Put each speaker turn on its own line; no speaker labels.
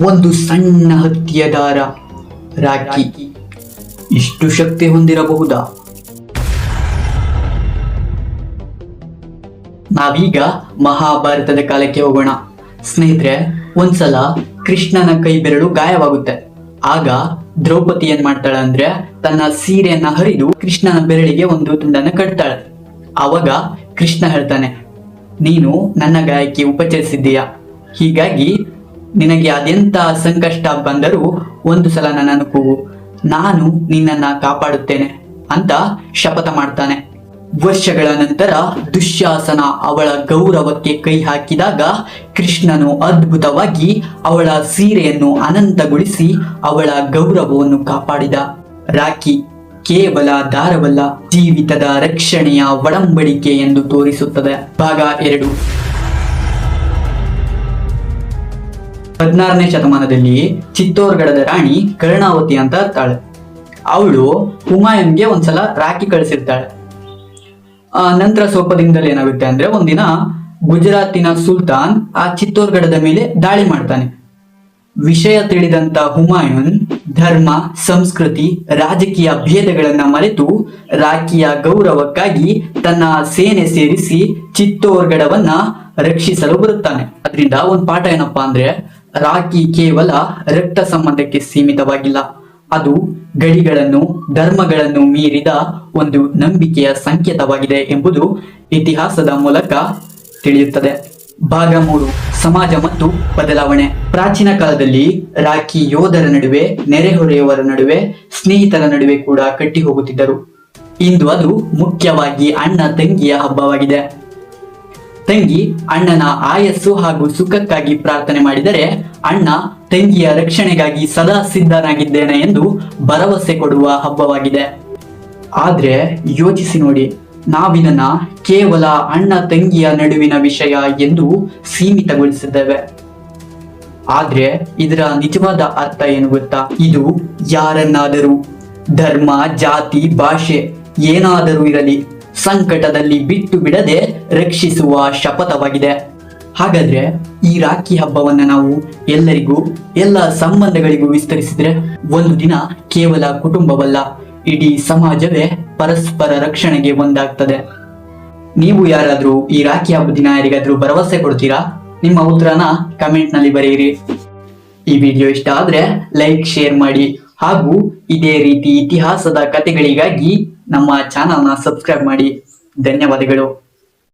ಒಂದು ಸಣ್ಣ ಹತ್ತಿಯ ದಾರ, ರಾಕಿ. ಇಷ್ಟು ಶಕ್ತಿ ಹೊಂದಿರಬಹುದಾ? ನಾವೀಗ ಮಹಾಭಾರತದ ಕಾಲಕ್ಕೆ ಹೋಗೋಣ. ಸ್ನೇಹಿತರೆ, ಒಂದ್ಸಲ ಕೃಷ್ಣನ ಕೈ ಬೆರಳು ಗಾಯವಾಗುತ್ತೆ. ಆಗ ದ್ರೌಪದಿ ಏನ್ ಮಾಡ್ತಾಳೆ ಅಂದ್ರೆ, ತನ್ನ ಸೀರೆಯನ್ನ ಹರಿದು ಕೃಷ್ಣನ ಬೆರಳಿಗೆ ಒಂದು ತುಂಡನ್ನ ಕಟ್ತಾಳೆ. ಅವಾಗ ಕೃಷ್ಣ ಹೇಳ್ತಾನೆ, ನೀನು ನನ್ನ ಗಾಯಕ್ಕೆ ಉಪಚರಿಸಿದ್ದೀಯ? ಹೀಗಾಗಿ ನಿನಗೆ ಅದೆಂತ ಸಂಕಷ್ಟ ಬಂದರೂ ಒಂದು ಸಲ ನನ್ನನ್ನು ಕೂಗು. ನಾನು ನಿನ್ನನ್ನ ಕಾಪಾಡುತ್ತೇನೆ ಅಂತ ಶಪಥ ಮಾಡ್ತಾನೆ. ವರ್ಷಗಳ ನಂತರ ದುಶ್ಯಾಸನ ಅವಳ ಗೌರವಕ್ಕೆ ಕೈ ಹಾಕಿದಾಗ ಕೃಷ್ಣನು ಅದ್ಭುತವಾಗಿ ಅವಳ ಸೀರೆಯನ್ನು ಅನಂತಗೊಳಿಸಿ ಅವಳ ಗೌರವವನ್ನು ಕಾಪಾಡಿದ. ರಾಖಿ ಕೇವಲ ದಾರವಲ್ಲ, ಜೀವಿತದ ರಕ್ಷಣೆಯ ಒಡಂಬಡಿಕೆ ಎಂದು ತೋರಿಸುತ್ತದೆ. ಭಾಗ ಎರಡು. ಹದಿನಾರನೇ ಶತಮಾನದಲ್ಲಿ ಚಿತ್ತೋರ್ಗಢದ ರಾಣಿ ಕರ್ಣಾವತಿ ಅಂತ ಇರ್ತಾಳೆ ಅವಳು ಹುಮಾಯನ್ಗೆ ಒಂದ್ಸಲ ರಾಖಿ ಕಳಿಸಿರ್ತಾಳೆ. ಆ, ನಂತರ ಸ್ವಲ್ಪ ದಿನದಲ್ಲಿ ಏನಾಗುತ್ತೆ ಅಂದ್ರೆ ಒಂದಿನ ಗುಜರಾತಿನ ಸುಲ್ತಾನ್ ಆ ಚಿತ್ತೋರ್ಗಢದ ಮೇಲೆ ದಾಳಿ ಮಾಡ್ತಾನೆ. ವಿಷಯ ತಿಳಿದಂತ ಹುಮಾಯೂನ್ ಧರ್ಮ, ಸಂಸ್ಕೃತಿ, ರಾಜಕೀಯ ಭೇದಗಳನ್ನ ಮರೆತು ರಾಖಿಯ ಗೌರವಕ್ಕಾಗಿ ತನ್ನ ಸೇನೆ ಸೇರಿಸಿ ಚಿತ್ತೋರ್ಗಢವನ್ನ ರಕ್ಷಿಸಲು ಬರುತ್ತಾನೆ. ಅದರಿಂದ ಒಂದು ಪಾಠ ಏನಪ್ಪಾ ಅಂದ್ರೆ ರಾಖಿ ಕೇವಲ ರಕ್ತ ಸಂಬಂಧಕ್ಕೆ ಸೀಮಿತವಾಗಿಲ್ಲ. ಅದು ಗಡಿಗಳನ್ನು, ಧರ್ಮಗಳನ್ನು ಮೀರಿದ ಒಂದು ನಂಬಿಕೆಯ ಸಂಕೇತವಾಗಿದೆ ಎಂಬುದು ಇತಿಹಾಸದ ಮೂಲಕ ತಿಳಿಯುತ್ತದೆ. ಭಾಗ ಮೂರು, ಸಮಾಜ ಮತ್ತು ಬದಲಾವಣೆ. ಪ್ರಾಚೀನ ಕಾಲದಲ್ಲಿ ರಾಖಿ ಯೋಧರ ನಡುವೆ, ನೆರೆಹೊರೆಯವರ ನಡುವೆ ಸ್ನೇಹಿತರ ನಡುವೆ ಕೂಡ ಕಟ್ಟಿ ಹೋಗುತ್ತಿದ್ದರು ಇಂದು ಅದು ಮುಖ್ಯವಾಗಿ ಅಣ್ಣ ತಂಗಿಯ ಹಬ್ಬವಾಗಿದೆ. ತಂಗಿ ಅಣ್ಣನ ಆಯಸ್ಸು ಹಾಗೂ ಸುಖಕ್ಕಾಗಿ ಪ್ರಾರ್ಥನೆ ಮಾಡಿದರೆ ಅಣ್ಣ ತಂಗಿಯ ರಕ್ಷಣೆಗಾಗಿ ಸದಾ ಸಿದ್ಧನಾಗಿದ್ದೇನೆ ಎಂದು ಭರವಸೆ ಕೊಡುವ ಹಬ್ಬವಾಗಿದೆ. ಆದ್ರೆ ಯೋಚಿಸಿ ನೋಡಿ ನಾವಿದನ್ನ ಕೇವಲ ಅಣ್ಣ ತಂಗಿಯ ನಡುವಿನ ವಿಷಯ ಎಂದು ಸೀಮಿತಗೊಳಿಸಿದ್ದೇವೆ. ಆದ್ರೆ ಇದರ ನಿಜವಾದ ಅರ್ಥ ಏನು ಗೊತ್ತಾ? ಇದು ಯಾರನ್ನಾದರೂ ಧರ್ಮ, ಜಾತಿ, ಭಾಷೆ ಏನಾದರೂ ಇರಲಿ ಸಂಕಟದಲ್ಲಿ ಬಿಟ್ಟು ಬಿಡದೆ ರಕ್ಷಿಸುವ ಶಪಥವಾಗಿದೆ. ಹಾಗಾದ್ರೆ ಈ ರಾಖಿ ಹಬ್ಬವನ್ನ ನಾವು ಎಲ್ಲರಿಗೂ, ಎಲ್ಲ ಸಂಬಂಧಗಳಿಗೂ ವಿಸ್ತರಿಸಿದ್ರೆ ಒಂದು ದಿನ ಕೇವಲ ಕುಟುಂಬವಲ್ಲ, ಇಡೀ ಸಮಾಜವೇ ಪರಸ್ಪರ ರಕ್ಷಣೆಗೆ ಒಂದಾಗ್ತದೆ. ನೀವು ಯಾರಾದ್ರೂ ಈ ರಾಖಿ ಹಬ್ಬ ದಿನ ಯಾರಿಗಾದ್ರೂ ಭರವಸೆ ಕೊಡ್ತೀರಾ? ನಿಮ್ಮ ಉತ್ತರನ ಕಮೆಂಟ್ನಲ್ಲಿ ಬರೆಯಿರಿ. ಈ ವಿಡಿಯೋ ಇಷ್ಟ ಆದ್ರೆ ಲೈಕ್, ಶೇರ್ ಮಾಡಿ. ಹಾಗೂ ಇದೇ ರೀತಿ ಇತಿಹಾಸದ ಕಥೆಗಳಿಗಾಗಿ ನಮ್ಮ ಚಾನಲ್ನ ಸಬ್ಸ್ಕ್ರೈಬ್ ಮಾಡಿ. ಧನ್ಯವಾದಗಳು.